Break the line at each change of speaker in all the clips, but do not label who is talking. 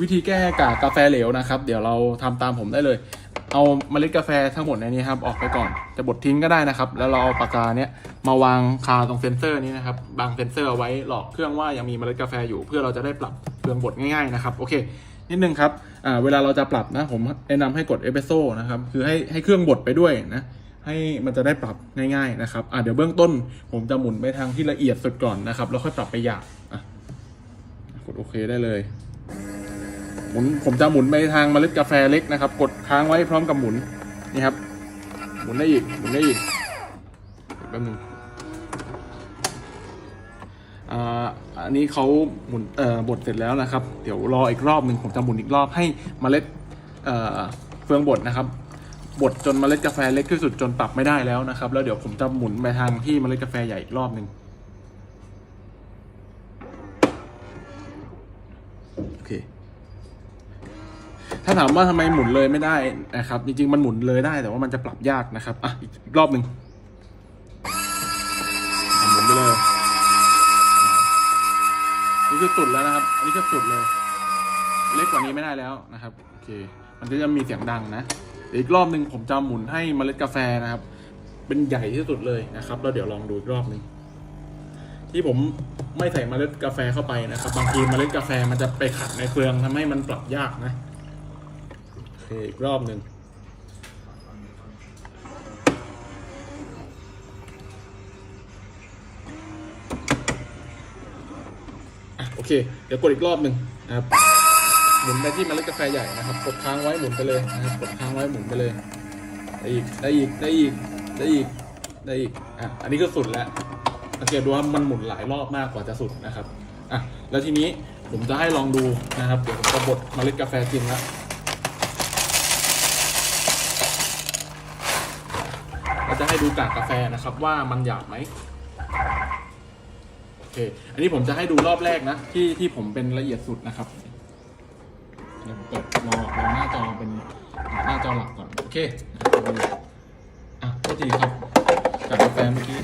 วิธีแก้กากกาแฟเหลวนะครับ เดี๋ยวเราทำตามผมได้เลย เอาเมล็ดกาแฟทั้งหมดในนี้ครับออกไปก่อน จะบดทิ้งก็ได้นะครับ แล้วเราเอาปากกาเนี้ยมาวางคาตรงเซนเซอร์นี้นะครับบางเซนเซอร์เอาไว้หลอกเครื่องว่ายังมีเมล็ดกาแฟอยู่เพื่อเราจะได้ปรับเปลืองบดง่ายๆนะครับโอเคนิดนึงครับอ่าเวลาเราจะปรับนะผมแนะนำให้กดเอสเปรสโซ่นะครับคือให้ให้เครื่องบดไปด้วยนะให้มันจะได้ปรับง่ายๆนะครับอ่าเดี๋ยวเบื้องต้นผมจะหมุนไปทางที่ละเอียดสุดก่อนนะครับแล้วค่อยปรับไปหยาบอะกดโอเคได้เลย หมุนผมจะหมุนไปทางเมล็ดกาแฟเล็กนะครับ กดค้างไว้พร้อมกับหมุนนี่ครับ หมุนได้อีกหมุนได้อีกแป๊บนึงอ่าอันนี้เขาหมุนเอ่อบดเสร็จแล้วนะครับ เดี๋ยวรออีกรอบหนึ่งผมจะหมุนอีกรอบให้เมล็ดเอ่อเฟืองบดนะครับบดจนเมล็ดกาแฟเล็กที่สุดจนปรับไม่ได้แล้วนะครับ แล้วเดี๋ยวผมจะหมุนไปทางที่เมล็ดกาแฟใหญ่อีกรอบหนึ่งโอเค ถ้าถามว่าทำไมหมุนเลยไม่ได้นะครับ จริงๆ มันหมุนเลยได้แต่ว่ามันจะปรับยากนะครับอะอีกรอบหนึ่งหมุนไปเลยนี่คือสุดแล้วนะครับอันนี้คือสุดเลย เล็กกว่านี้ไม่ได้แล้วนะครับโอเค มันก็จะมีเสียงดังนะอีกรอบหนึ่งผมจะหมุนให้เมล็ดกาแฟนะครับ เป็นใหญ่ที่สุดเลยนะครับ แล้วเดี๋ยวลองดูอีกรอบหนึ่งที่ผมไม่ใส่เมล็ดกาแฟเข้าไปนะครับ บางทีเมล็ดกาแฟมันจะไปขัดในเฟืองทำให้มันปรับยากนะ เคอีกรอบหนึ่งอะโอเค เดี๋ยวกดอีกรอบหนึ่งนะครับหมุนไปที่เมล็ดกาแฟใหญ่นะครับ กดค้างไว้หมุนไปเลยนะครับ กดค้างไว้หมุนไปเลย ได้อีก ได้อีก ได้อีก ได้อีก ได้อีก อะ อันนี้ก็สุดแล้วสังเกตดูว่ามันหมุนหลายรอบมากกว่าจะสุดนะครับ อะ แล้วทีนี้ผมจะให้ลองดูนะครับ เดี๋ยวผมจะบดเมล็ดกาแฟจริงแล้ว เราจะให้ดูกากกาแฟนะครับว่ามันหยาบไหมโอเค อันนี้ผมจะให้ดูรอบแรกนะ ที่ที่ผมเป็นละเอียดสุดนะครับเดี๋ยวผมเปิดรอรอหน้าจอเป็นหน้าจอหลักก่อนโอเคอะโทษทีครับกากกาแฟเมื่อกี้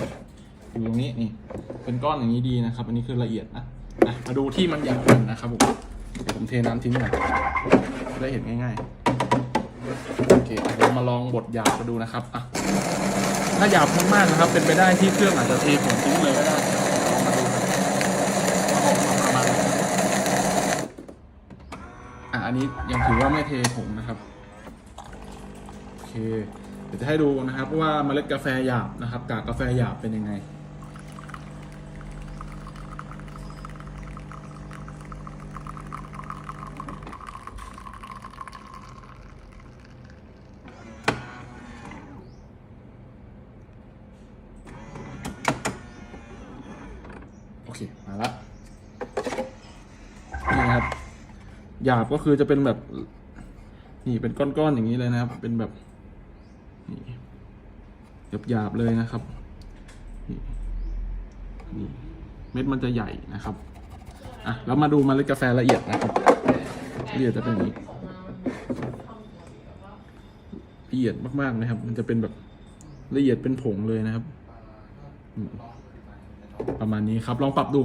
อยู่ตรงนี้นี่ เป็นก้อนอย่างนี้ดีนะครับ อันนี้คือละเอียดนะอะมาดูที่มันหยาบกันนะครับผมเดี๋ยวผมเทน้ำทิ้งหน่อยจะได้เห็นง่ายๆ โอเคเดี๋ยวมาลองบดหยาบมาดูนะครับ อะ ถ้าหยาบมากๆนะครับ เป็นไปได้ที่เครื่องอาจจะเทผงทิ้งเลยก็ได้ลองมาดูครับว่าออกประมาณอะอันนี้ยังถือว่าไม่เทผงนะครับโอเคเดี๋ยวจะให้ดูนะครับว่าเมล็ดกาแฟหยาบนะครับ กากกาแฟหยาบเป็นยังไง เคมาละนี่ครับ หยาบก็คือจะเป็นแบบ นี่เป็นก้อนๆอย่างนี้เลยนะครับ เป็นแบบนี่หยาบๆเลยนะครับนี่นี่เม็ดมันจะใหญ่นะครับอะแล้วมาดูเมล็ดกาแฟละเอียดนะครับละเอียดจะเป็นอย่างนี้ละเอียดมากๆนะครับ มันจะเป็นแบบละเอียดเป็นผงเลยนะครับ ประมาณนี้ครับลองปรับดู